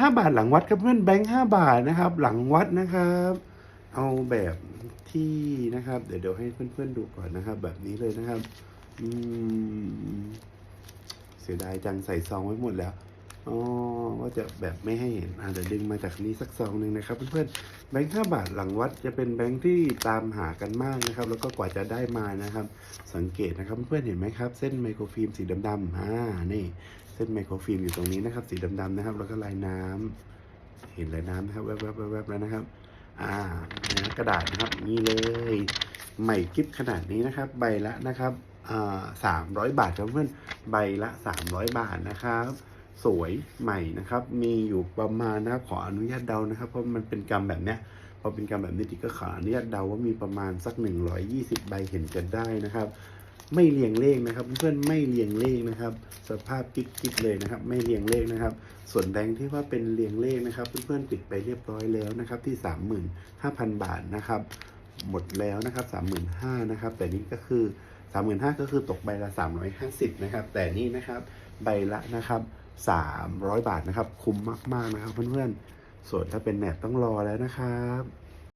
ห้าบาทหลังวัดครับเพื่อนแบงค์ห้าบาทนะครับ หลังวัดนะครับ เอาแบบที่นะครับ เดี๋ยวเดี๋ยวให้เพื่อนๆดูก่อนนะครับ แบบนี้เลยนะครับ อืมเสียดายจังใส่ซองไว้หมดแล้วอ๋อว่าจะแบบไม่ให้เห็นอะเดี๋ยวดึงมาจากนี้สักซองหนึ่งนะครับ เพื่อนๆแบงค์ห้าบาทหลังวัดจะเป็นแบงค์ที่ตามหากันมากนะครับ แล้วก็กว่าจะได้มานะครับ สังเกตนะครับ เพื่อนๆเห็นไหมครับ เส้นไมโครฟิล์มสีดำๆอ่านี่ เส้นไมโครฟิล์มอยู่ตรงนี้นะครับ สีดำๆนะครับ แล้วก็ลายน้ำเห็นลายน้ำนะครับแวบๆแวบๆแล้วนะครับ อ่ากระดาษนะครับนี่เลยใหม่กิฟขนาดนี้นะครับ ใบละนะครับสามร้อยบาทครับเพื่อนใบละสามร้อยบาทนะครับ สวยใหม่นะครับ มีอยู่ประมาณนะครับขออนุญาตเดานะครับ เพราะมันเป็นกรรมแบบเนี้ยพอเป็นกรรมแบบนี้ที่ก็ขออนุญาตเดาว่ามีประมาณสัก120ใบเห็นกันได้นะครับ ไม่เรียงเลขนะครับ เพื่อนไม่เรียงเลขนะครับ สภาพกิ๊กๆเลยนะครับ ไม่เรียงเลขนะครับ ส่วนแบงค์ที่ว่าเป็นเรียงเลขนะครับ เพื่อนๆติดไปเรียบร้อยแล้วนะครับ ที่ 35,000 บาทนะครับ หมดแล้วนะครับ35,000นะครับ แต่นี่ก็คือ 35,000ก็คือตกใบละ 350นะครับ แต่นี่นะครับใบละนะครับ 300 บาทนะครับ คุ้มมากๆนะครับ เพื่อนๆส่วนถ้าเป็นแมทต้องรอแล้วนะครับ